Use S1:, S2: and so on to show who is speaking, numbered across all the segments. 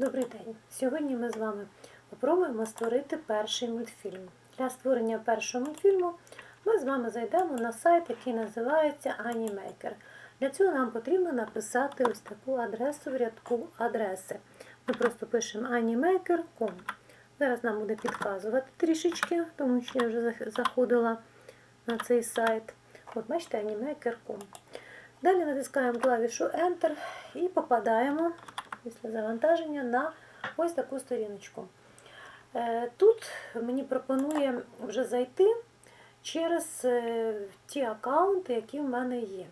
S1: Добрий день! Сьогодні ми з вами спробуємо створити перший мультфільм. Для створення першого мультфільму ми з вами зайдемо на сайт, який називається Animaker. Для цього нам потрібно написати ось таку адресу в рядку адреси. Ми просто пишемо animaker.com. Зараз нам буде підказувати трішечки, тому що я вже заходила на цей сайт. От бачите, animaker.com. Далі натискаємо клавішу Enter і попадаємо після завантаження на ось таку сторіночку. Е, Тут мені пропонує вже зайти через е, ті аккаунти, які в мене є.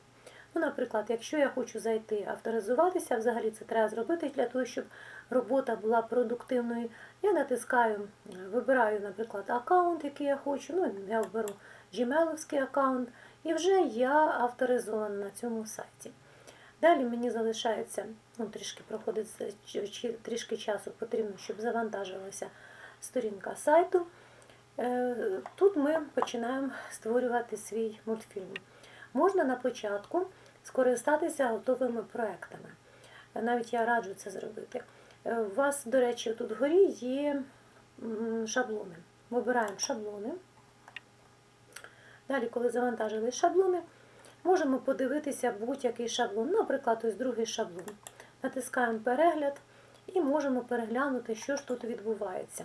S1: Ну, Наприклад, якщо я хочу зайти авторизуватися, взагалі це треба зробити для того, щоб робота була продуктивною. Я натискаю, вибираю, наприклад, аккаунт, який я хочу. Ну, я виберу Gmail аккаунт, і вже я авторизована на цьому сайті. Далі мені залишається, ну, трішки проходить трішки часу потрібно, щоб завантажилася сторінка сайту. Е, Тут ми починаємо створювати свій мультфільм. Можна на початку скористатися готовими проектами. Навіть я раджу це зробити. Е, У вас, до речі, тут вгорі є шаблони. Вибираємо шаблони. Далі, коли завантажили шаблони, можемо подивитися будь-який шаблон. Наприклад, ось другий шаблон. Натискаємо перегляд і можемо переглянути, що ж тут відбувається.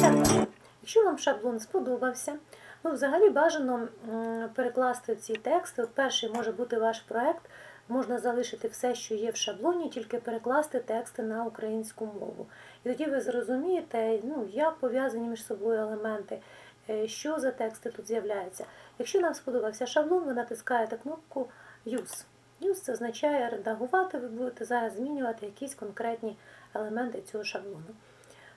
S1: Так. Якщо вам шаблон сподобався, ну, взагалі бажано перекласти ці тексти. Перший може бути ваш проект, можна залишити все, що є в шаблоні, тільки перекласти тексти на українську мову. І тоді ви зрозумієте, ну, як пов'язані між собою елементи, е, що за тексти тут з'являються. Якщо нам сподобався шаблон, ви натискаєте кнопку Use. Use це означає редагувати, ви будете зараз змінювати якісь конкретні елементи цього шаблону.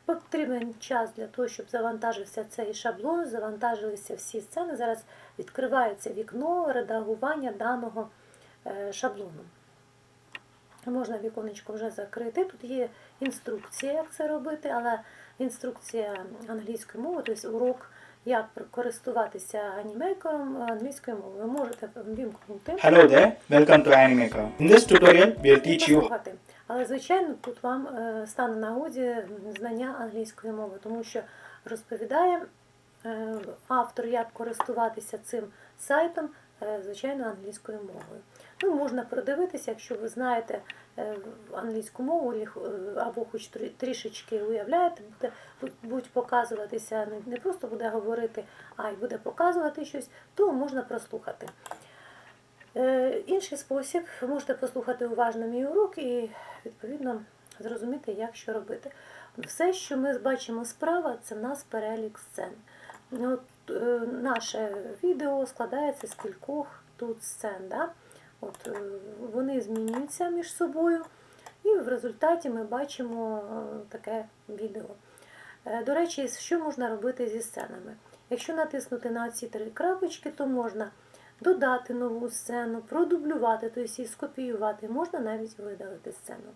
S1: Потрібен час для того, щоб завантажився цей шаблон, завантажилися всі сцени. Зараз відкривається вікно редагування даного е, шаблону. Можна віконечко вже закрити. Тут є інструкція, як це робити, але інструкція англійської мови, тобто урок, як користуватися анімейкером англійською мовою. Ви можете вімкнути.
S2: Hello there, welcome to Animaker. In this tutorial, we'll teach you.
S1: Але, звичайно, тут вам е, стане нагоді знання англійської мови, тому що розповідає е, автор, як користуватися цим сайтом, е, звичайно, англійською мовою. Ну, можна продивитися, якщо ви знаєте е, англійську мову е, або хоч трішечки уявляєте, буде будуть показуватися, не- просто буде говорити, а й буде показувати щось, то можна прослухати. Е, Інший спосіб, можете послухати уважно мій урок і відповідно зрозуміти, як що робити. Все, що ми бачимо справа, це в нас перелік сцен. От, наше відео складається з кількох тут сцен. Да? От, е, вони змінюються між собою, і в результаті ми бачимо е, таке відео. Е, До речі, що можна робити зі сценами? Якщо натиснути на ці три крапочки, то можна додати нову сцену, продублювати, тобто скопіювати, можна навіть видалити сцену.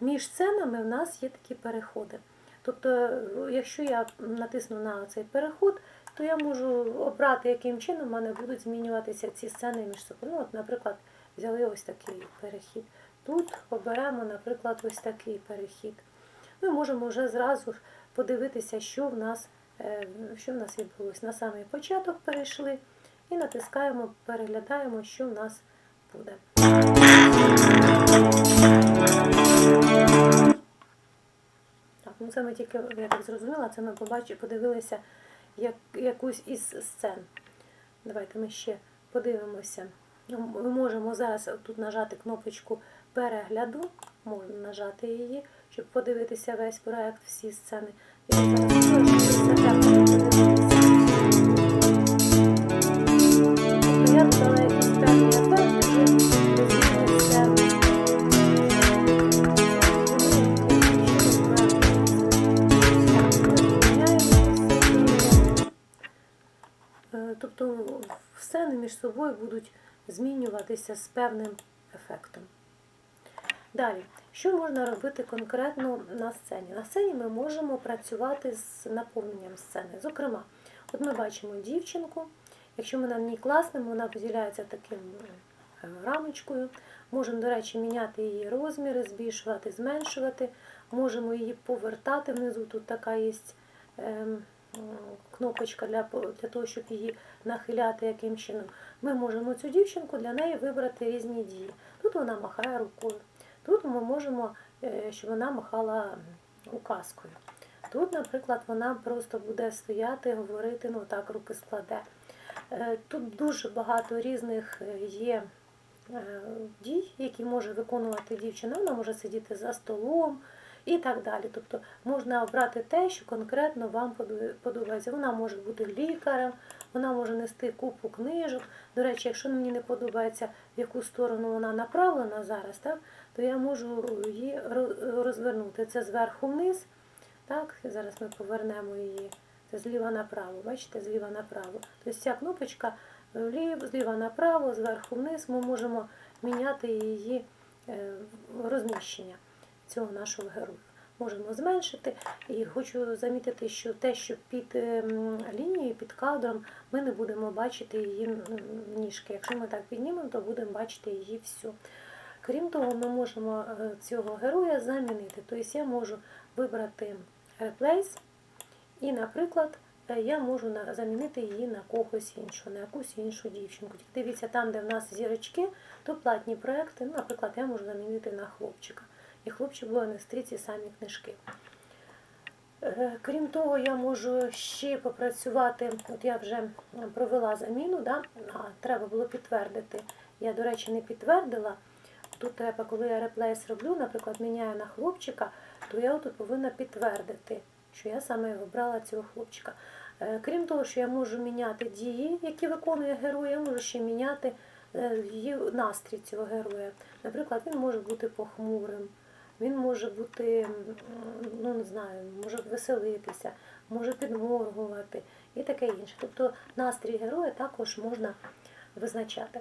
S1: Між сценами в нас є такі переходи. Тобто, якщо я натисну на цей переход, то я можу обрати, яким чином в мене будуть змінюватися ці сцени між собою. Ну, от, наприклад, взяли ось такий перехід. Тут оберемо, наприклад, ось такий перехід. Ми можемо вже зразу подивитися, що в нас, е, що в нас відбулося. На самий початок перейшли і натискаємо, переглядаємо, що в нас буде. Так, ну це ми тільки, я так зрозуміла, це ми побачили, подивилися як, якусь із сцен. Давайте ми ще подивимося. Ну, Ми можемо зараз тут нажати кнопочку перегляду, можна нажати її, щоб подивитися весь проект, всі сцени. Я зараз собою будуть змінюватися з певним ефектом. Далі, що можна робити конкретно на сцені? На сцені ми можемо працювати з наповненням сцени. Зокрема, от ми бачимо дівчинку, якщо ми на ній класнемо, вона виділяється таким е, рамочкою. Можемо, до речі, міняти її розміри, збільшувати, зменшувати. Можемо її повертати внизу. Тут така є ем, кнопочка для, для того, щоб її нахиляти яким чином. Ми можемо цю дівчинку для неї вибрати різні дії. Тут вона махає рукою. Тут ми можемо, е, щоб вона махала указкою. Тут, наприклад, вона просто буде стояти, говорити, ну так, руки складе. Е, Тут дуже багато різних е, є е, дій, які може виконувати дівчина. Вона може сидіти за столом і так далі. Тобто можна обрати те, що конкретно вам подобається. Вона може бути лікарем, вона може нести купу книжок. До речі, якщо мені не подобається, в яку сторону вона направлена зараз, так, то я можу її розвернути. Це зверху вниз. Так, зараз ми повернемо її. Це зліва направо, бачите, зліва направо. Тобто ця кнопочка зліва направо, зверху вниз, ми можемо міняти її е, розміщення цього нашого героя. Можемо зменшити. І хочу замітити, що те, що під ем, лінією, під кадром, ми не будемо бачити її ніжки. Якщо ми так піднімемо, то будемо бачити її всю. Крім того, ми можемо е, цього героя замінити. Тобто я можу вибрати Replace і, наприклад, е, я можу замінити її на когось іншого, на якусь іншу дівчинку. Дивіться, там, де в нас зірочки, то платні проекти. Наприклад, я можу замінити на хлопчика. І хлопчик нести ці самі книжки. Е, Крім того, я можу ще попрацювати. От я вже провела заміну, да? а треба було підтвердити. Я, до речі, не підтвердила. Тут треба, коли я реплейс роблю, наприклад, міняю на хлопчика, то я тут повинна підтвердити, що я саме обрала цього хлопчика. Е, Крім того, що я можу міняти дії, які виконує герой, я можу ще міняти е, настрій цього героя. Наприклад, він може бути похмурим, він може бути, ну не знаю, може веселитися, може підморгувати і таке інше. Тобто настрій героя також можна визначати.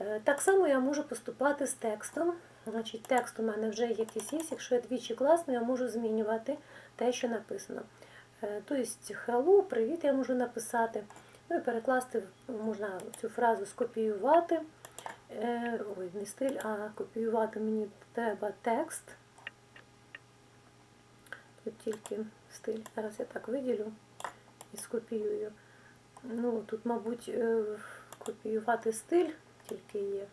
S1: Е, Так само я можу поступати з текстом. Значить, текст у мене вже якийсь є. Якщо я двічі класно, я можу змінювати те, що написано. Е, Тобто, hello, привіт, я можу написати. Ну і перекласти можна цю фразу скопіювати. Е, Ой, не стиль, а копіювати мені треба текст. Тут тільки стиль. Зараз я так виділю і скопіюю. Ну, тут, мабуть, е, копіювати стиль тільки є.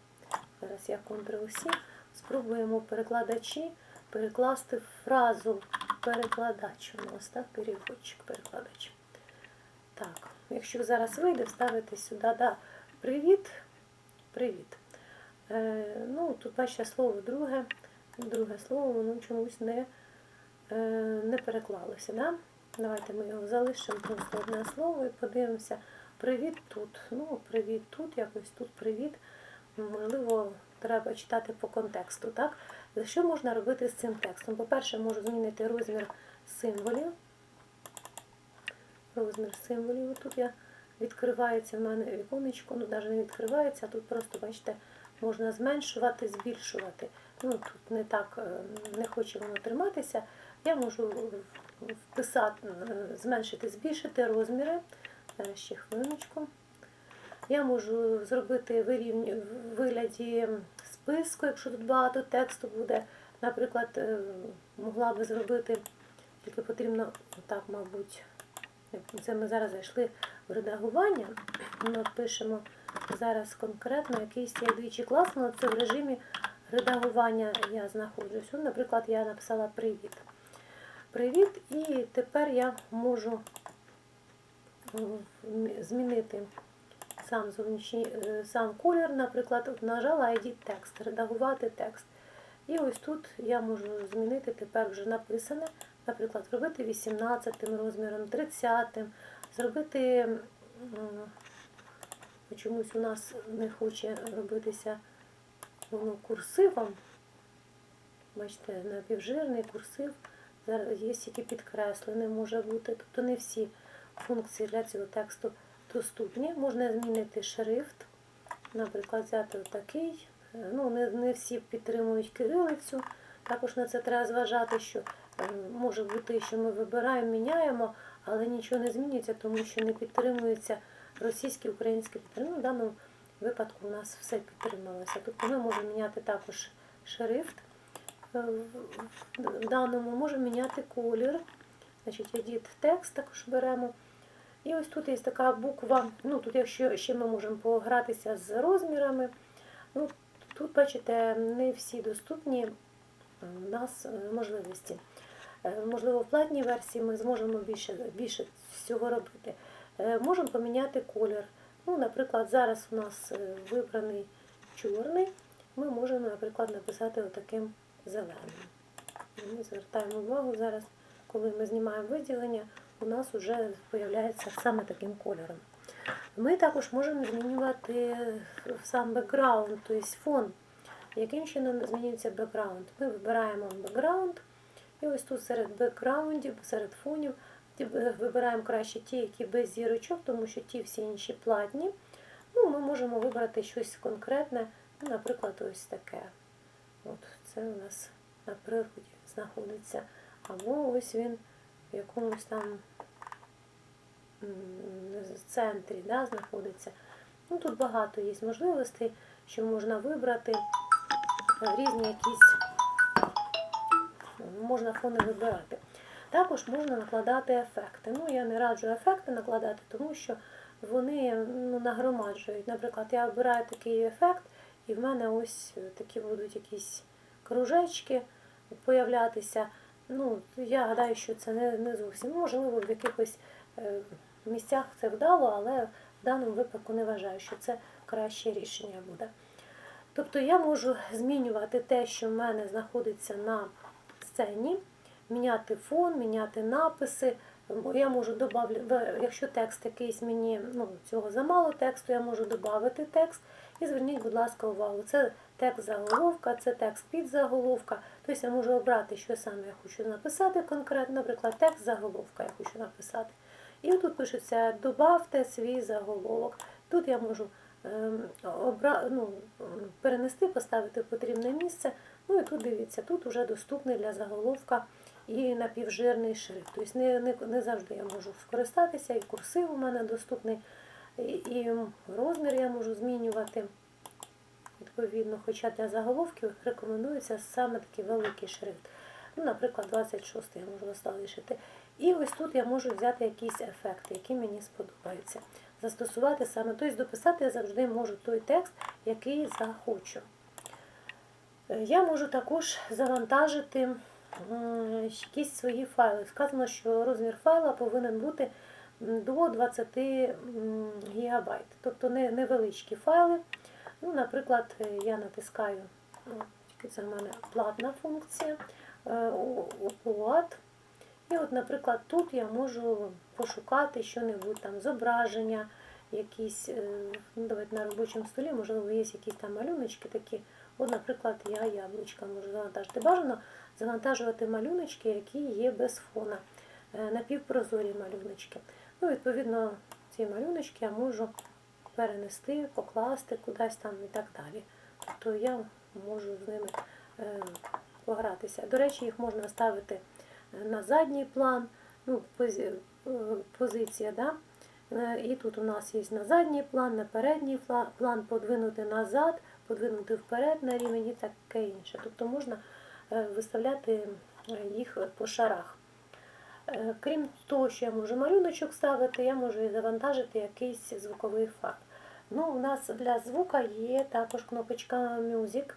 S1: Зараз я Ctrl-C. Спробуємо перекладачі перекласти фразу перекладач у нас, так, переводчик, перекладач. Так, якщо зараз вийде, вставити сюди, да, привіт, привіт. Е, ну, тут бачите слово друге, друге слово, воно чомусь не, не переклалося. Да? Давайте ми його залишимо просто одне слово і подивимося. Привіт тут. Ну, привіт тут, якось тут привіт. Можливо, треба читати по контексту. Так? Що можна робити з цим текстом? По-перше, можу змінити розмір символів. Розмір символів. Тут я відкривається в мене віконечко, ну навіть не відкривається, а тут просто, бачите, можна зменшувати, збільшувати. Ну, тут не так, е, не хоче воно триматися. Я можу вписати, е, зменшити, збільшити розміри. Ще хвилиночку. Я можу зробити вирівні, в вигляді списку, якщо тут багато тексту буде. Наприклад, е, могла би зробити, тільки потрібно так, мабуть, це ми зараз зайшли в редагування. Ми пишемо зараз конкретно якийсь двічі класно, але це в режимі редагування я знаходжусь. Наприклад, я написала привіт. Привіт, і тепер я можу е, змінити сам зовнішній, е, сам колір, наприклад, нажала Edit текст, редагувати текст. І ось тут я можу змінити тепер вже написане, наприклад, зробити 18 розміром, 30, зробити чомусь у нас не хоче робитися воно курсивом. Бачите, напівжирний курсив. Є тільки підкреслене може бути. Тобто не всі функції для цього тексту доступні. Можна змінити шрифт, наприклад, взяти такий. Ну, не, не всі підтримують кирилицю. Також на це треба зважати, що е, може бути, що ми вибираємо, міняємо, але нічого не змінюється, тому що не підтримується російський, український підтримує. В даному випадку у нас все підтрималося. Тобто ми можемо міняти також шрифт. Е, в- даному можемо міняти колір. Значить, edit текст також беремо. І ось тут є така буква. Ну, тут, якщо ще ми можемо погратися з розмірами, ну, тут, бачите, не всі доступні у нас е, можливості. Е, Можливо, в платній версії ми зможемо більше, більше всього робити. Е, Можемо поміняти колір. Ну, наприклад, зараз у нас вибраний чорний. Ми можемо, наприклад, написати отаким зеленим. Ми звертаємо увагу зараз, коли ми знімаємо виділення, у нас вже з'являється саме таким кольором. Ми також можемо змінювати сам бекграунд, тобто фон. Яким чином змінюється бекграунд? Ми вибираємо бекграунд, і ось тут серед бекграундів, серед фонів е, вибираємо краще ті, які без зірочок, тому що ті всі інші платні. Ну, ми можемо вибрати щось конкретне, наприклад, ось таке. От це у нас на природі знаходиться. Або ось він в якомусь там центрі да, знаходиться. Ну, тут багато є можливостей, що можна вибрати е, різні якісь можна фони вибирати. Також можна накладати ефекти. Ну, я не раджу ефекти накладати, тому що вони ну, нагромаджують. Наприклад, я обираю такий ефект, і в мене ось такі будуть якісь кружечки появлятися. Ну, я гадаю, що це не, не зовсім. Можливо, в якихось е, місцях це вдало, але в даному випадку не вважаю, що це краще рішення буде. Тобто я можу змінювати те, що в мене знаходиться на сцені, міняти фон, міняти написи. Я можу додати, якщо текст якийсь мені ну, цього замало тексту, я можу додати текст. І зверніть, будь ласка, увагу. Це текст заголовка, це текст під заголовка. Тобто я можу обрати, що саме я хочу написати конкретно, наприклад, текст заголовка я хочу написати. І тут пишеться Добавте свій заголовок. Тут я можу ем, обра... ну, перенести, поставити в потрібне місце. Ну і тут дивіться, тут вже доступний для заголовка і напівжирний шрифт. Тобто не, не, не завжди я можу скористатися, і курсив у мене доступний, і, і розмір я можу змінювати. Відповідно, хоча для заголовків рекомендується саме такий великий шрифт. Ну, наприклад, 26 я можу залишити. І ось тут я можу взяти якісь ефекти, які мені сподобаються. Застосувати саме, тобто дописати я завжди можу той текст, який захочу. Е, Я можу також завантажити якісь свої файли. Сказано, що розмір файла повинен бути до 20 м, гігабайт, тобто невеличкі файли. Ну, наприклад, е, я натискаю, це в мене платна функція, е, оплат. І от, наприклад, тут я можу пошукати що-небудь там, зображення, якісь, е, ну, давайте на робочому столі, можливо, є якісь там малюночки такі. От, наприклад, я яблучка можу завантажити. Бажано завантажувати малюночки, які є без фона, е, напівпрозорі малюночки. Ну, відповідно, ці малюночки я можу перенести, покласти кудись там і так далі. Тобто я можу з ними е, погратися. До речі, їх можна ставити е, на задній план, ну, позиція, да? І тут у нас є на задній план, на передній план, подвинути назад, подвинути вперед на рівень і таке інше. Тобто можна виставляти е, їх по шарах. Е, Крім того, що я можу малюночок ставити, я можу і завантажити якийсь звуковий файл. Ну, у нас для звука є також кнопочка Music.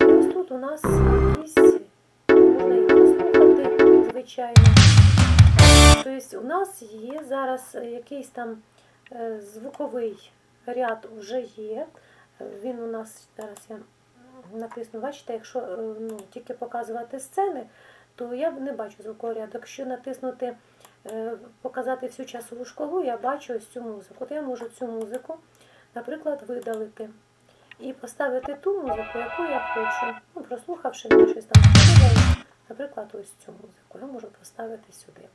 S1: І ось тут у нас якісь, можна їх послухати, звичайно. Тобто у нас є зараз якийсь там е, звуковий ряд вже є. Е, Він у нас зараз я натисну, бачите, якщо е, ну, тільки показувати сцени, то я не бачу звуковий ряд. Якщо натиснути е, показати всю часову шкалу, я бачу ось цю музику. От я можу цю музику, наприклад, видалити і поставити ту музику, яку я хочу. Ну, прослухавши щось там наприклад, ось цю музику. Я можу поставити сюди.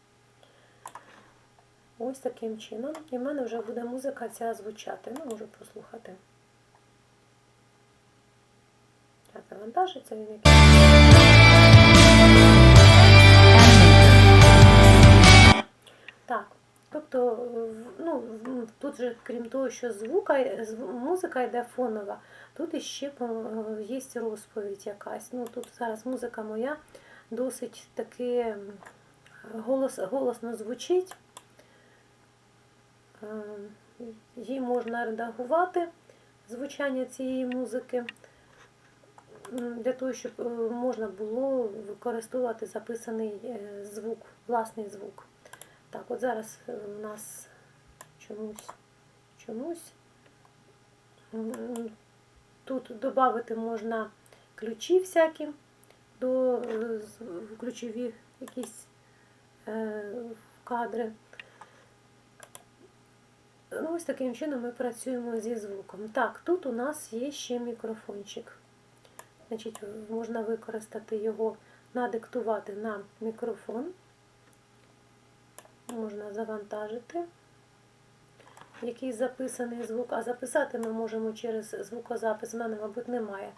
S1: Ось таким чином. І в мене вже буде музика ця звучати. Ну, можу прослухати. Так, завантажиться він якийсь. Так, тобто тобто, ну, тут же, крім того, що звука, музика йде фонова, тут іще є розповідь якась. Ну, тут зараз музика моя досить таки голос, голосно звучить. Е, Її можна редагувати, звучання цієї музики, для того, щоб е, можна було використовувати записаний е, звук, власний звук. Так, от зараз е, у нас чомусь, чомусь тут додати можна ключі всякі до е, ключові якісь е, кадри. Ну, ось таким чином ми працюємо зі звуком. Так, тут у нас є ще мікрофончик. Значить, можна використати його, надиктувати на мікрофон. Можна завантажити якийсь записаний звук, а записати ми можемо через звукозапис. У мене, мабуть, немає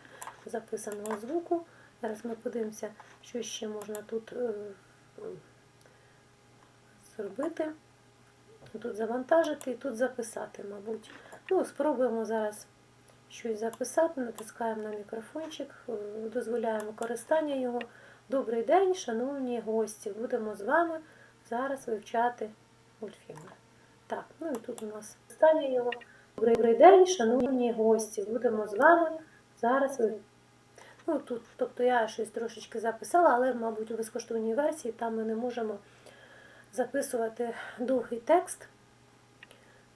S1: записаного звуку. Зараз ми подивимося, що ще можна тут е, зробити. Тут завантажити і тут записати, мабуть. Ну, спробуємо зараз щось записати, натискаємо на мікрофончик, е, дозволяємо використання його. Добрий день, шановні гості! Будемо з вами зараз вивчати мультфільми. Так, ну і тут у нас стання його. Добрий день, шановні гості! Будемо з вами зараз. Ну, тут, тобто я щось трошечки записала, але, мабуть, у безкоштовній версії там ми не можемо записувати довгий текст.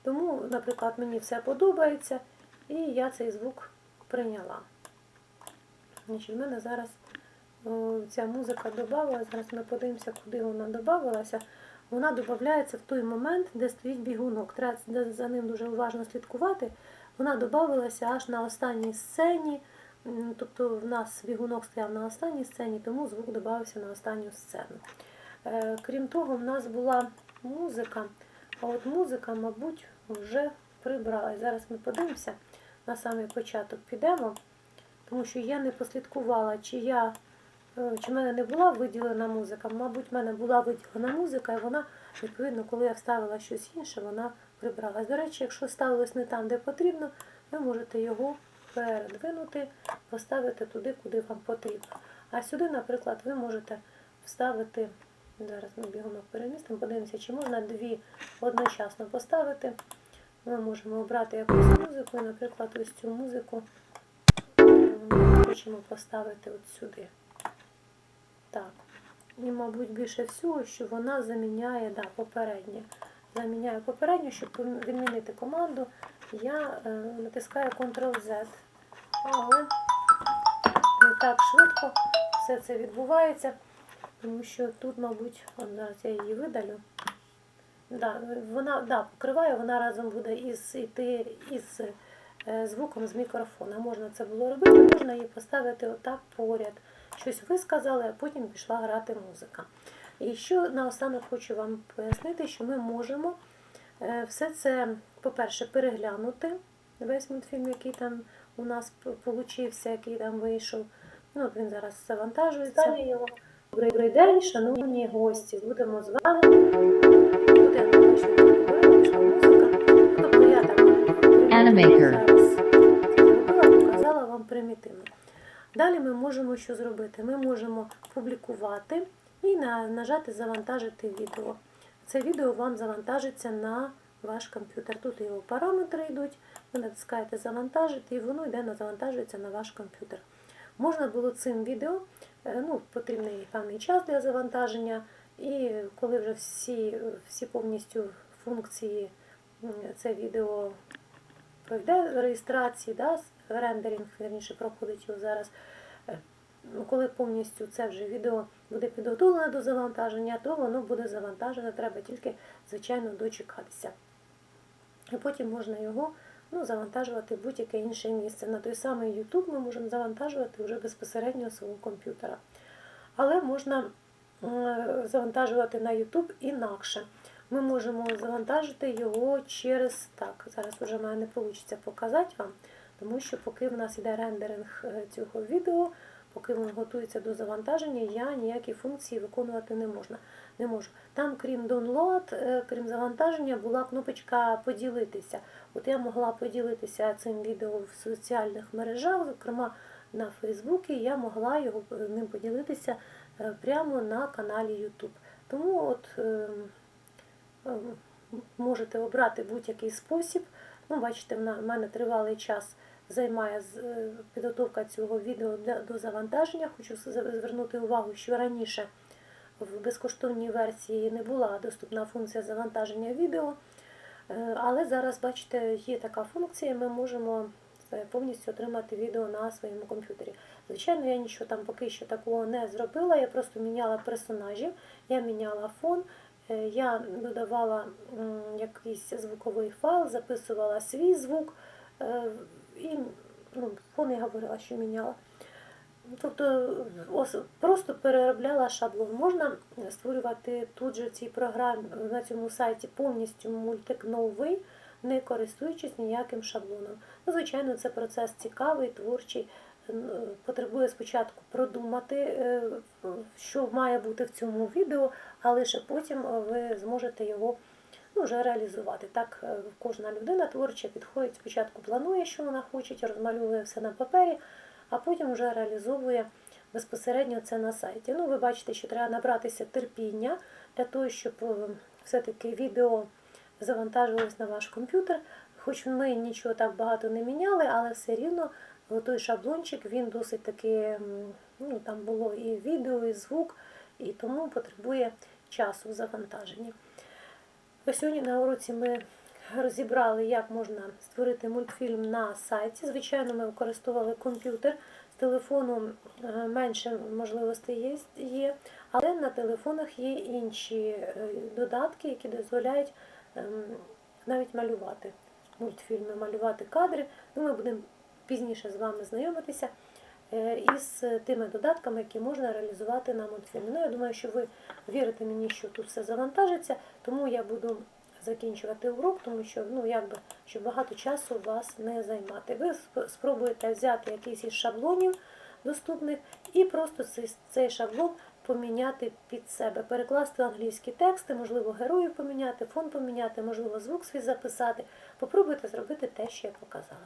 S1: Тому, наприклад, мені все подобається, і я цей звук прийняла. Значить, в мене зараз о, ця музика додавалася. Зараз ми подивимося, куди вона додавалася. Вона додається в той момент, де стоїть бігунок. Треба за- ним дуже уважно слідкувати. Вона додавалася аж на останній сцені. Тобто в нас бігунок стояв на останній сцені, тому звук додався на останню сцену. Е, Крім того, в нас була музика, а от музика, мабуть, вже прибралась. Зараз ми подивимося, на самий початок підемо, тому що я не послідкувала, чи я. е, Чи в мене не була виділена музика? Мабуть, в мене була виділена музика, і вона, відповідно, коли я вставила щось інше, вона прибралась. До речі, якщо ставилось не там, де потрібно, ви можете його передвинути, поставити туди, куди вам потрібно. А сюди, наприклад, ви можете вставити, зараз ми бігом перемістимо, подивимося, чи можна дві одночасно поставити. Ми можемо обрати якусь музику, наприклад, ось цю музику м, хочемо поставити от сюди. Так. І, мабуть, більше всього, що вона заміняє да, попереднє. Заміняє попереднє, щоб відмінити команду, я е, натискаю Ctrl-Z. Але не так швидко все це відбувається, тому що тут, мабуть, зараз я її видалю. Да, вона да, покриває, вона разом буде із йти із е, звуком з мікрофона. Можна це було робити, можна її поставити отак поряд. Щось ви сказали, а потім пішла грати музика. І що наостанок хочу вам пояснити, що ми можемо е, все це, по-перше, переглянути весь мультфільм, який там у нас получився, який там вийшов. Ну, він зараз завантажується. Добрий день, шановні гості. Будемо з вами. Далі ми можемо що зробити? Ми можемо публікувати і нажати завантажити відео. Це відео вам завантажиться на ваш комп'ютер. Тут його параметри йдуть, ви натискаєте завантажити, і воно йде на завантажується на ваш комп'ютер. Можна було цим відео, е, ну, потрібний певний час для завантаження, і коли вже всі, всі повністю функції це відео пройде реєстрації, да, рендеринг, вірніше, проходить його зараз. Е, ну, Коли повністю це вже відео буде підготовлене до завантаження, то воно буде завантажене, треба тільки, звичайно, дочекатися. І потім можна його ну, завантажувати в будь-яке інше місце. На той самий YouTube ми можемо завантажувати вже безпосередньо свого комп'ютера. Але можна завантажувати на YouTube інакше. Ми можемо завантажити його через так. Зараз вже в мене не вийде показати вам, тому що поки в нас йде рендеринг е, цього відео, поки він готується до завантаження, я ніякі функції виконувати не можна. Не можу. Там, крім download, е, крім завантаження, була кнопочка поділитися. От я могла поділитися цим відео в соціальних мережах, зокрема на Фейсбуці, я могла його е, ним поділитися е, прямо на каналі YouTube. Тому от е, е, можете обрати будь-який спосіб. Ну, бачите, в мене тривалий час займає е, підготовка цього відео до завантаження. Хочу звернути увагу, що раніше в безкоштовній версії не була доступна функція завантаження відео. Е, Але зараз, бачите, є така функція, ми можемо е, повністю отримати відео на своєму комп'ютері. Звичайно, я нічого там поки що такого не зробила, я просто міняла персонажів, я міняла фон, е, я додавала якийсь звуковий файл, записувала свій звук е, і ну, фон я говорила, що міняла. Тобто просто переробляла шаблон. Можна створювати тут же в цій програмі на цьому сайті повністю мультик новий, не користуючись ніяким шаблоном. Ну, звичайно, це процес цікавий, творчий. Потребує спочатку продумати, е, що має бути в цьому відео, а лише потім ви зможете його ну, вже реалізувати. Так е, кожна людина творча підходить, спочатку планує, що вона хоче, розмальовує все на папері, а потім вже реалізовує безпосередньо це на сайті. Ну, ви бачите, що треба набратися терпіння для того, щоб е, все-таки відео завантажилось на ваш комп'ютер. Хоч ми нічого так багато не міняли, але все рівно той шаблончик він досить таки, ну там було і відео, і звук, і тому потребує часу в завантаженні. Ось сьогодні на уроці ми розібрали, як можна створити мультфільм на сайті. Звичайно, ми використовували комп'ютер. З телефону е, менше можливостей є, але на телефонах є інші е, додатки, які дозволяють навіть малювати мультфільми, малювати кадри. Ну, ми будемо пізніше з вами знайомитися е, із тими додатками, які можна реалізувати на мультфільмі. Ну, я думаю, що ви вірите мені, що тут все завантажиться, тому я буду закінчувати урок, тому що ну якби щоб багато часу вас не займати. Ви спробуєте взяти якийсь із шаблонів доступних і просто цей шаблон поміняти під себе, перекласти англійські тексти, можливо, героїв поміняти, фон поміняти, можливо, звук свій записати. Попробуйте зробити те, що я показала.